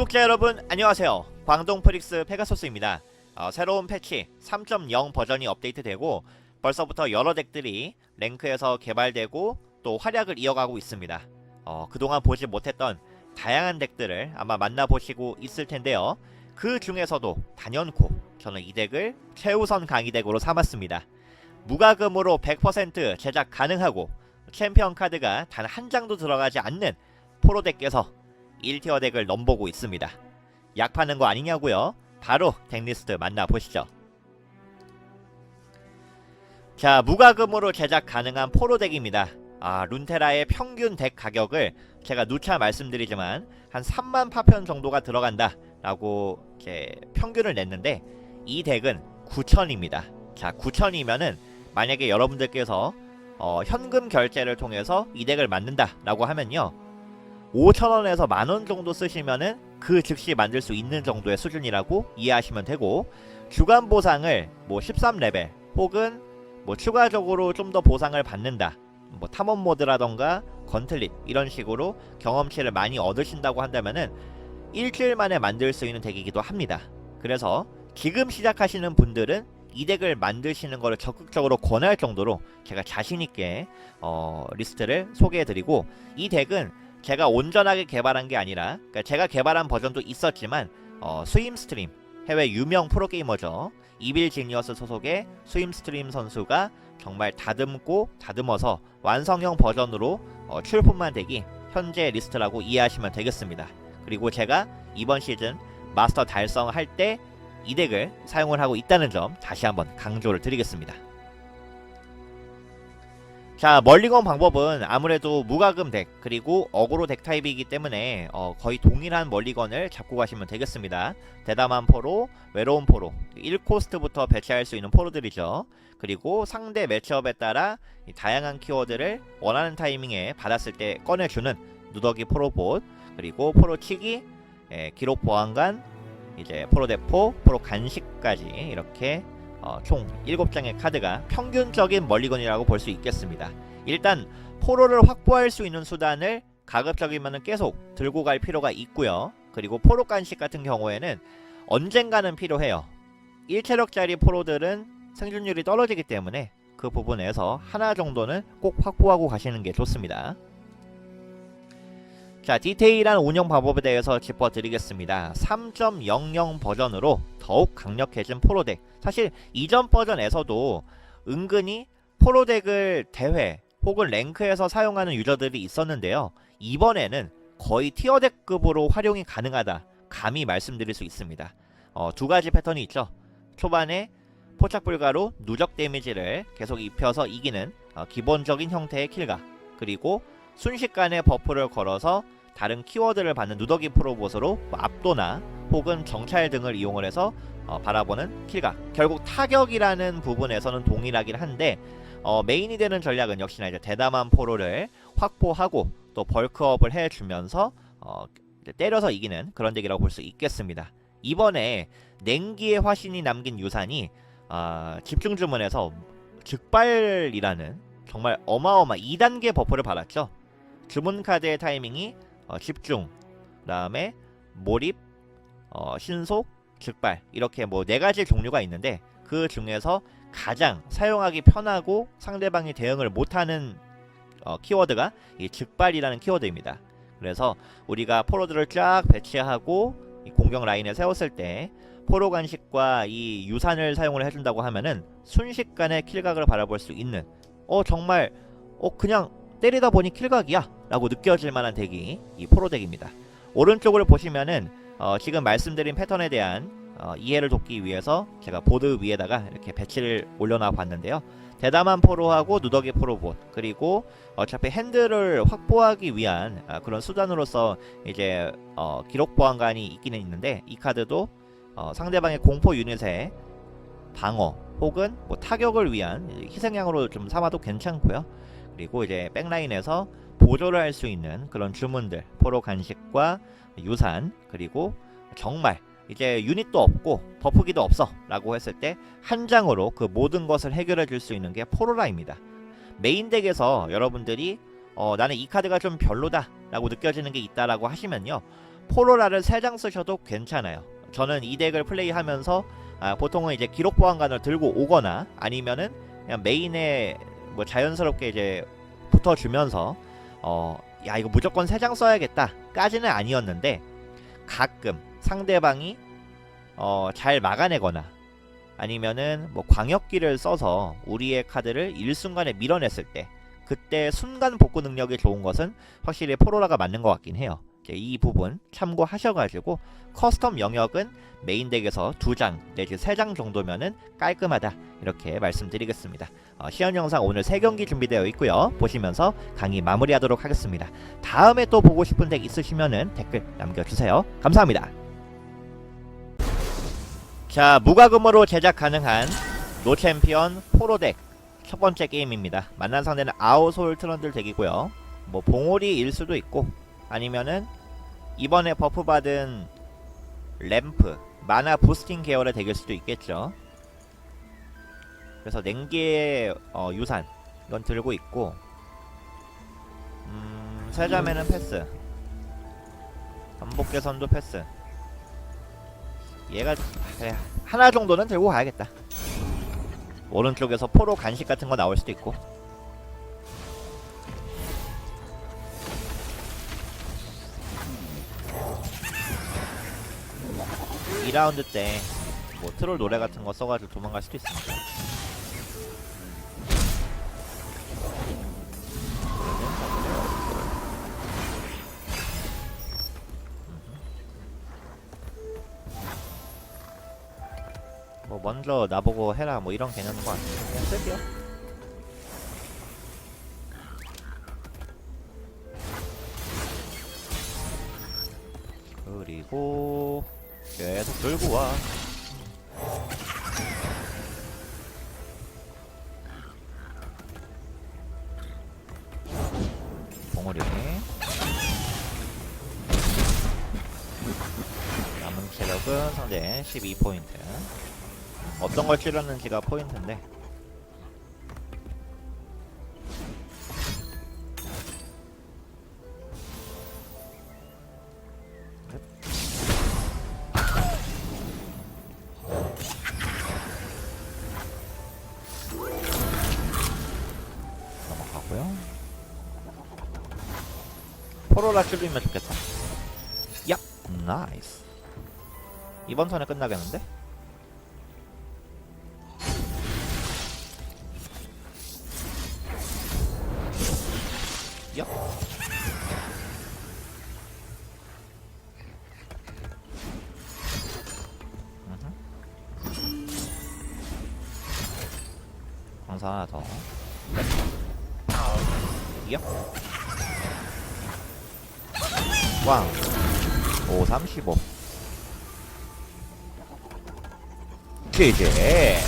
구독자 여러분 안녕하세요. 광동 프릭스 페가소스입니다. 어, 새로운 패치 3.0 버전이 업데이트되고 벌써부터 여러 덱들이 랭크에서 개발되고 또 활약을 이어가고 있습니다. 어, 그동안 보지 못했던 다양한 덱들을 아마 만나보시고 있을 텐데요. 그 중에서도 단연코 저는 이 덱을 최우선 강의 덱으로 삼았습니다. 무과금으로 100% 제작 가능하고 챔피언 카드가 단 한 장도 들어가지 않는 포로 덱께서 1티어 덱을 넘보고 있습니다. 약 파는 거 아니냐고요? 바로 덱리스트 만나보시죠. 자, 무과금으로 제작 가능한 포로 덱입니다. 아, 룬테라의 평균 덱 가격을 제가 누차 말씀드리지만 한 3만 파편 정도가 들어간다 라고 이렇게 평균을 냈는데 이 덱은 9천입니다. 자, 9천이면은 만약에 여러분들께서 어, 현금 결제를 통해서 이 덱을 만든다 라고 하면요 5천원에서 만원 정도 쓰시면은 그 즉시 만들 수 있는 정도의 수준이라고 이해하시면 되고 주간 보상을 뭐 13레벨 혹은 뭐 추가적으로 좀 더 보상을 받는다 뭐 탐험 모드라던가 건틀릿 이런 식으로 경험치를 많이 얻으신다고 한다면은 일주일 만에 만들 수 있는 덱이기도 합니다. 그래서 지금 시작하시는 분들은 이 덱을 만드시는 것을 적극적으로 권할 정도로 제가 자신있게 어, 리스트를 소개해드리고 이 덱은 제가 온전하게 개발한 게 아니라 그러니까 제가 개발한 버전도 있었지만 어, 스임 스트림 해외 유명 프로게이머죠. 이빌 지니어스 소속의 스임 스트림 선수가 정말 다듬고 다듬어서 완성형 버전으로 어, 출품만 되기 현재 리스트라고 이해하시면 되겠습니다. 그리고 제가 이번 시즌 마스터 달성할 때 이 덱을 사용을 하고 있다는 점 다시 한번 강조를 드리겠습니다 자 멀리건 방법은 아무래도 무과금 덱 그리고 어그로 덱 타입이기 때문에 어, 거의 동일한 멀리건을 잡고 가시면 되겠습니다. 대담한 포로 외로운 포로. 1코스트부터 배치할 수 있는 포로들이죠. 그리고 상대 매치업에 따라 이 다양한 키워드를 원하는 타이밍에 받았을 때 꺼내주는 누더기 포로봇 그리고 포로치기 예, 기록 보안관 이제 포로 대포 포로 간식까지 이렇게 어, 총 7장의 카드가 평균적인 멀리건이라고 볼 수 있겠습니다. 일단 포로를 확보할 수 있는 수단을 가급적이면 계속 들고 갈 필요가 있고요. 그리고 포로 간식 같은 경우에는 언젠가는 필요해요. 1체력짜리 포로들은 생존율이 떨어지기 때문에 그 부분에서 하나 정도는 꼭 확보하고 가시는 게 좋습니다. 자, 디테일한 운영 방법에 대해서 짚어드리겠습니다. 3.00 버전으로 더욱 강력해진 포로덱. 사실 이전 버전에서도 은근히 포로덱을 대회 혹은 랭크에서 사용하는 유저들이 있었는데요. 이번에는 거의 티어덱급으로 활용이 가능하다. 감히 말씀드릴 수 있습니다. 어, 두 가지 패턴이 있죠. 초반에 포착 불가로 누적 데미지를 계속 입혀서 이기는 어, 기본적인 형태의 킬각. 그리고 순식간에 버프를 걸어서 다른 키워드를 받는 누더기 프로봇으로 뭐 압도나 혹은 정찰 등을 이용을 해서 어, 바라보는 킬각. 결국 타격이라는 부분에서는 동일하긴 한데 어, 메인이 되는 전략은 역시나 이제 대담한 포로를 확보하고 또 벌크업을 해주면서 어, 때려서 이기는 그런 덱이라고 볼 수 있겠습니다. 이번에 냉기의 화신이 남긴 유산이 어, 집중 주문에서 즉발이라는 정말 어마어마 2단계 버프를 받았죠 주문 카드의 타이밍이 어, 집중, 그다음에 몰입, 어, 신속, 즉발 이렇게 뭐 네 가지 종류가 있는데 그 중에서 가장 사용하기 편하고 상대방이 대응을 못하는 어, 키워드가 이 즉발이라는 키워드입니다. 그래서 우리가 포로들을 쫙 배치하고 이 공격 라인에 세웠을 때 포로 간식과 이 유산을 사용을 해준다고 하면은 순식간에 킬각을 바라볼 수 있는 어 정말 어 그냥 때리다 보니 킬각이야 라고 느껴질 만한 덱이 이 포로 덱입니다. 오른쪽을 보시면은 어, 지금 말씀드린 패턴에 대한 어, 이해를 돕기 위해서 제가 보드 위에다가 이렇게 배치를 올려놔 봤는데요. 대담한 포로하고 누더기 포로봇 그리고 어차피 핸들을 확보하기 위한 아, 그런 수단으로서 이제 어, 기록 보안관이 있기는 있는데 이 카드도 어, 상대방의 공포 유닛의 방어 혹은 뭐 타격을 위한 희생양으로 좀 삼아도 괜찮고요 그리고 이제 백라인에서 보조를 할 수 있는 그런 주문들 포로 간식과 유산 그리고 정말. 이제 유닛도 없고 버프기도 없어 라고 했을 때 한 장으로 그 모든 것을 해결해 줄 수 있는 게 포로라입니다. 메인 덱에서 여러분들이 어, 나는 이 카드가 좀 별로다 라고 느껴지는 게 있다라고 하시면요. 포로라를 3장 쓰셔도 괜찮아요. 저는 이 덱을 플레이하면서 아, 보통은 이제 기록 보안관을 들고 오거나 아니면은 그냥 메인에 뭐 자연스럽게 이제 붙어주면서 어, 야 이거 무조건 3장 써야겠다 까지는 아니었는데 가끔 상대방이 어, 잘 막아내거나 아니면은 뭐 광역기를 써서 우리의 카드를 일순간에 밀어냈을 때 그때 순간 복구 능력이 좋은 것은 확실히 포로라가 맞는 것 같긴 해요. 이제 이 부분 참고하셔가지고 커스텀 영역은 메인 덱에서 두 장 내지 세 장 정도면은 깔끔하다 이렇게 말씀드리겠습니다. 어, 시연 영상 오늘 세 경기 준비되어 있고요. 보시면서 강의 마무리하도록 하겠습니다. 다음에 또 보고 싶은 덱 있으시면은 댓글 남겨주세요. 감사합니다. 자 무과금으로 제작 가능한 노챔피언 포로덱 첫 번째 게임입니다. 만난 상대는 아웃솔 트런들 덱이고요. 뭐 봉오리일 수도 있고 아니면은 이번에 버프 받은 램프 마나 부스팅 계열의 덱일 수도 있겠죠. 그래서 냉기의 어, 유산 이건 들고 있고 음, 세자매는 패스 반복 개선도 패스 얘가 그래 하나 정도는 들고 가야겠다. 오른쪽에서 포로 간식 같은 거 나올 수도 있고. 이라운드 때 뭐 트롤 노래 같은 거 써가지고 도망갈 수도 있습니다. 뭐 먼저 나보고 해라 뭐 이런 개념인 것 같아요. 그냥 쓸게요. 와. 봉우리. 남은 체력은 상대 12포인트. 어떤 걸 찌르는지가 포인트인데 넘어가고요. 포로라 찔리면 좋겠다. 야. 나이스. 이번 턴에 끝나겠는데? 5, 35. 제제.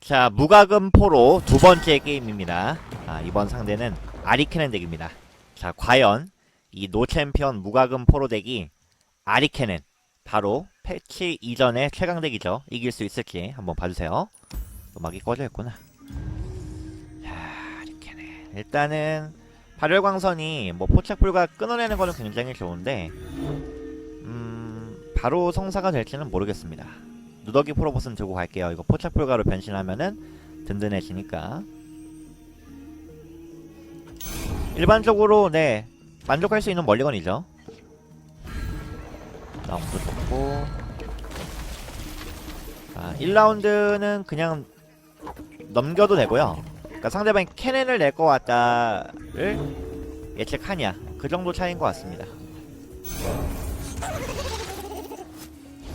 자, 무과금 포로 두 번째 게임입니다. 아, 이번 상대는 아리케넨 덱입니다. 자, 과연 이 노챔피언 무과금 포로 덱이 아리케넨 바로 패치 이전의 최강 덱이죠. 이길 수 있을지 한번 봐주세요. 음악이 꺼져 있구나. 자, 아리케넨 일단은 발열광선이 뭐 포착 불가 끊어내는 거는 굉장히 좋은데 음, 바로 성사가 될지는 모르겠습니다. 누더기 프로보스는 들고 갈게요. 이거 포착 불가로 변신하면은 든든해지니까. 일반적으로 네 만족할 수 있는 멀리건이죠. 나무도 좋고. 자, 1라운드는 그냥 넘겨도 되고요. 그러니까 상대방이 캐넨을 낼 것 같다를 예측하냐 그 정도 차이인 것 같습니다.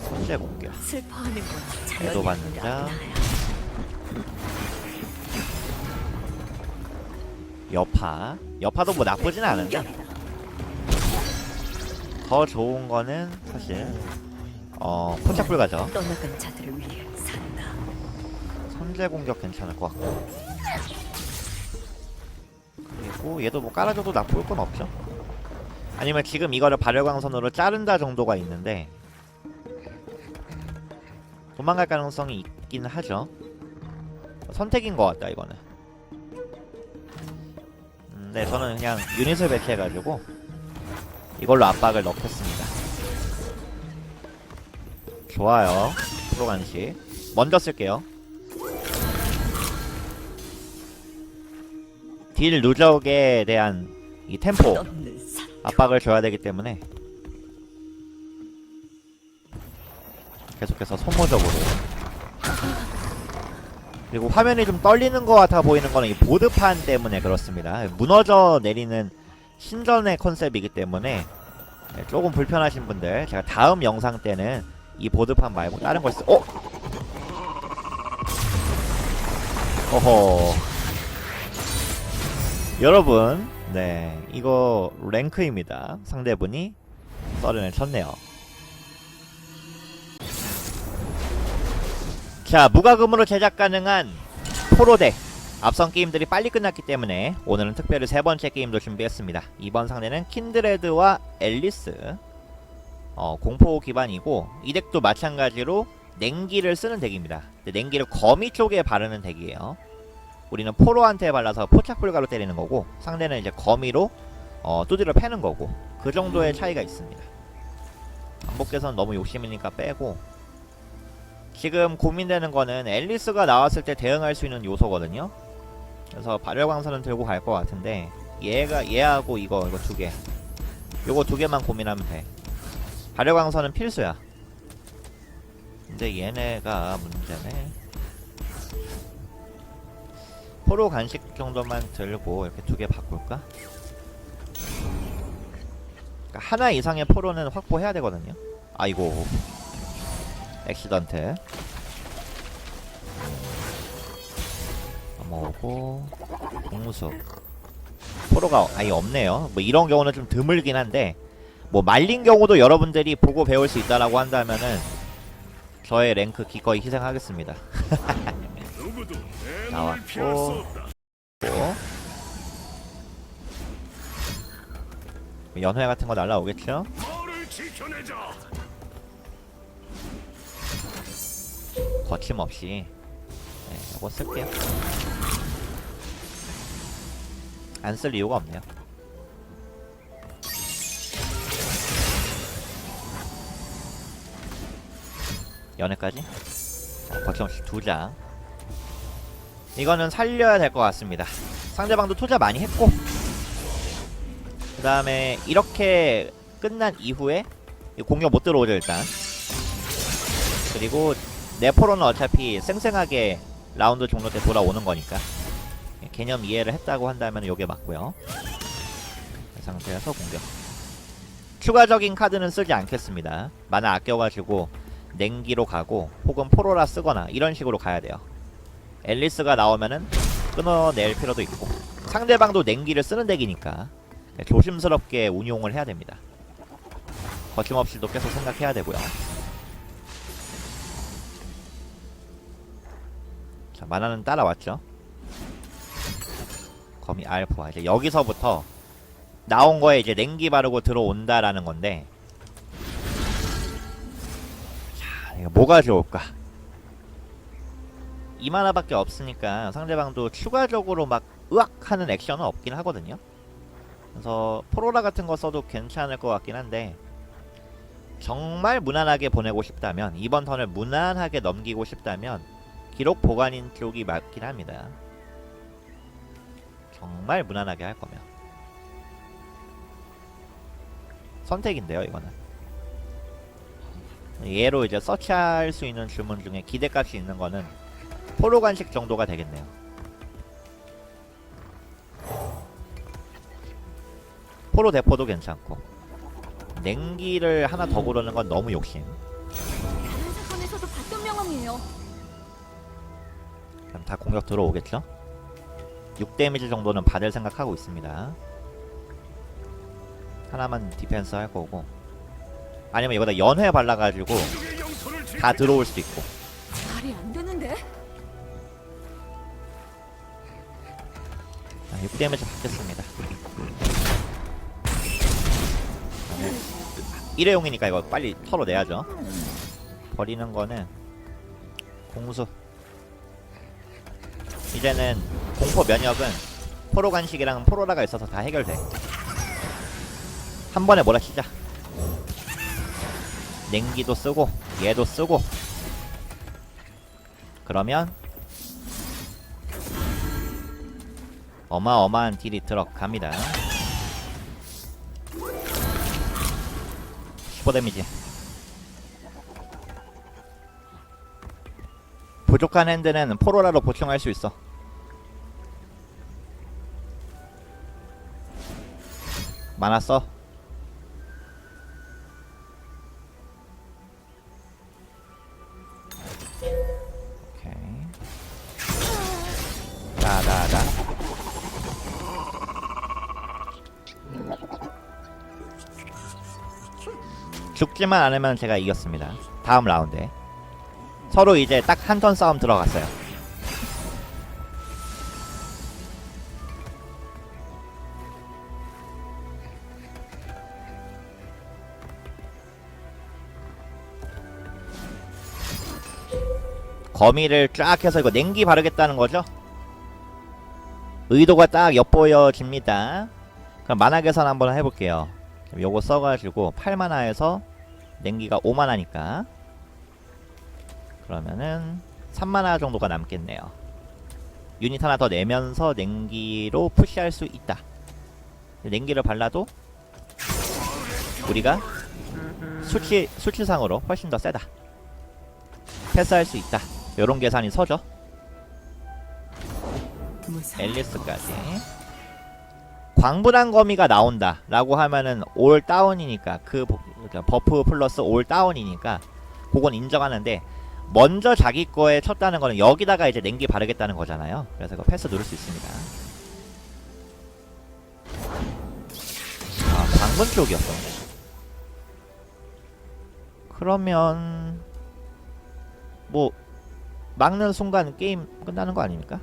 선제 공격. 슬퍼하는 건 자연의 받는 자. 여파. 여파도 뭐 나쁘진 않은데 더 좋은 거는 사실 어 포착 불 가죠. 떠나간 자들을 위해. 선제 공격 괜찮을 것 같고. 그리고 얘도 뭐 깔아줘도 나쁠 건 없죠. 아니면 지금 이거를 발열광선으로 자른다 정도가 있는데 도망갈 가능성이 있긴 하죠. 선택인 것 같다 이거는 음, 네 저는 그냥 유닛을 배치해가지고 이걸로 압박을 넣겠습니다 좋아요 프로 간식 먼저 쓸게요 딜 누적에 대한 이 템포. 압박을 줘야 되기 때문에 계속해서 소모적으로 그리고 화면이 좀 떨리는 것 같아 보이는 거는 이 보드판 때문에 그렇습니다 무너져 내리는 신전의 컨셉이기 때문에 네, 조금 불편하신 분들 제가 다음 영상 때는 이 보드판 말고 다른 걸 쓰... 어? 어허 여러분 네 이거 랭크입니다. 상대분이 썰은을 쳤네요. 자 무과금으로 제작 가능한 포로덱 앞선 게임들이 빨리 끝났기 때문에 오늘은 특별히 세 번째 게임도 준비했습니다. 이번 상대는 킨드레드와 앨리스. 어, 공포 기반이고 이 덱도 마찬가지로 냉기를 쓰는 덱입니다. 냉기를 거미 쪽에 바르는 덱이에요 우리는 포로한테 발라서 포착불가로 때리는 거고 상대는 이제 거미로 어, 두드려 패는 거고 그 정도의 차이가 있습니다. 반복해서는 너무 욕심이니까 빼고 지금 고민되는 거는 앨리스가 나왔을 때 대응할 수 있는 요소거든요. 그래서 발열광선은 들고 갈 것 같은데 얘가 얘하고 이거 이거 두 개, 요거 두 개만 고민하면 돼. 발열광선은 필수야. 근데 얘네가 문제네. 포로 간식 정도만 들고 이렇게 두 개 바꿀까? 그러니까 하나 이상의 포로는 확보해야 되거든요. 아이고. 액시던트. 넘어오고 공수. 포로가 아예 없네요. 뭐 이런 경우는 좀 드물긴 한데 뭐 말린 경우도 여러분들이 보고 배울 수 있다라고 한다면은 저의 랭크 기꺼이 희생하겠습니다. 나왔고. 연회 같은 거 날라오겠죠? 거침없이 네, 이거 쓸게요. 안 쓸 이유가 없네요. 연애까지? 자, 거침없이 두 장. 이거는 살려야 될 것 같습니다. 상대방도 투자 많이 했고. 그 다음에 이렇게 끝난 이후에 이 공격 못 들어오죠 일단. 그리고 네포로는 어차피 쌩쌩하게 라운드 종료 때 돌아오는 거니까. 개념 이해를 했다고 한다면 요게 맞고요. 이 상태에서 공격. 추가적인 카드는 쓰지 않겠습니다. 만화 아껴가지고 냉기로 가고 혹은 포로라 쓰거나 이런 식으로 가야 돼요 앨리스가 나오면은 끊어낼 필요도 있고 상대방도 냉기를 쓰는 덱이니까 조심스럽게 운용을 해야 됩니다. 거침없이도 계속 생각해야 되고요. 자 만화는 따라왔죠? 거미 알프와 이제 여기서부터 나온 거에 이제 냉기 바르고 들어온다라는 건데 자 이거 뭐가 좋을까 이 만화밖에 없으니까 상대방도 추가적으로 막 으악 하는 액션은 없긴 하거든요. 그래서 포로라 같은 거 써도 괜찮을 것 같긴 한데 정말 무난하게 보내고 싶다면 이번 턴을 무난하게 넘기고 싶다면 기록 보관인 쪽이 맞긴 합니다. 정말 무난하게 할 거면. 선택인데요 이거는. 얘로 이제 서치할 수 있는 주문 중에 기대값이 있는 거는 포로 간식 정도가 되겠네요 포로 대포도 괜찮고 냉기를 하나 더 고르는 건 너무 욕심 다른 사건에서도 봤던 명함이에요. 그럼 다 공격 들어오겠죠? 6 데미지 정도는 받을 생각하고 있습니다. 하나만 디펜스 할 거고 아니면 이거다 연회 발라가지고. 다 들어올 수도 있고 데미지 받겠습니다. 그다음에 일회용이니까 이거 빨리 털어내야죠. 버리는 거는 공수 이제는 공포 면역은 포로 간식이랑 포로라가 있어서 다 해결돼. 한 번에 몰아치자. 냉기도 쓰고 얘도 쓰고 그러면 어마어마한 딜이 들어갑니다. 15 데미지. 부족한 핸드는 포로라로 보충할 수 있어. 많았어 죽지만 않으면 제가 이겼습니다 다음 라운드에 서로 이제 딱 한 턴 싸움 들어갔어요 거미를 쫙 해서 이거 냉기 바르겠다는 거죠? 의도가 딱 엿보여집니다. 그럼 만화 계산 한번 해볼게요. 요거 써가지고 8만화에서 냉기가 5만화니까 그러면은 3만화 정도가 남겠네요. 유닛 하나 더 내면서 냉기로 푸시할 수 있다. 냉기를 발라도 우리가 수치 수치상으로 훨씬 더 세다. 패스할 수 있다. 요런 계산이 서죠. 앨리스까지. 광분한 거미가 나온다 라고 하면은 올 다운이니까 그 버- 그러니까 버프 플러스 올 다운이니까 그건 인정하는데 먼저 자기 거에 쳤다는 거는 여기다가 이제 냉기 바르겠다는 거잖아요. 그래서 이거 패스 누를 수 있습니다. 아 광분 쪽이었어. 그러면 뭐 막는 순간 게임 끝나는 거 아닙니까?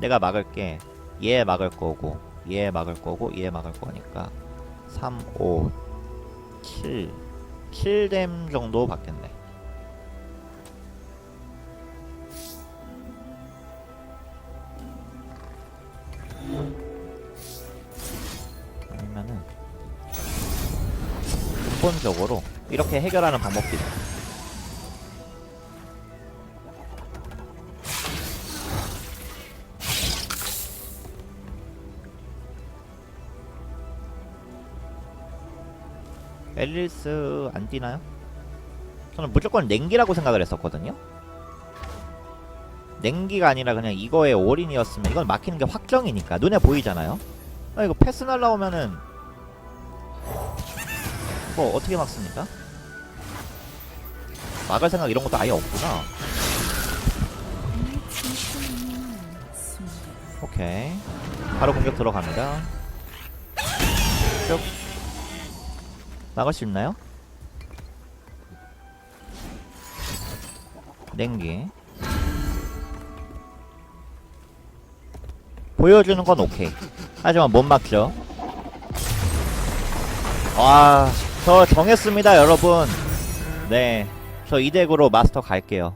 내가 막을게. 얘 막을 거고 얘 막을 거고 얘 막을 거니까 3, 5, 7 7댐 정도 받겠네. 아니면은 근본적으로 이렇게 해결하는 방법도 있어 앨리스 안 뛰나요? 저는 무조건 냉기라고 생각을 했었거든요. 냉기가 아니라 그냥 이거의 올인이었으면 이건 막히는 게 확정이니까 눈에 보이잖아요. 아 이거 패스 날라오면은 뭐 어떻게 막습니까? 막을 생각 이런 것도 아예 없구나. 오케이. 바로 공격 들어갑니다. 막을 수 있나요? 냉기. 보여주는 건 오케이. 하지만 못 막죠. 와, 저 정했습니다 여러분. 네, 저 이 덱으로 마스터 갈게요.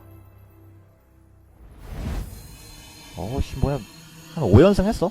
어우씨 뭐야. 한 5연승 했어?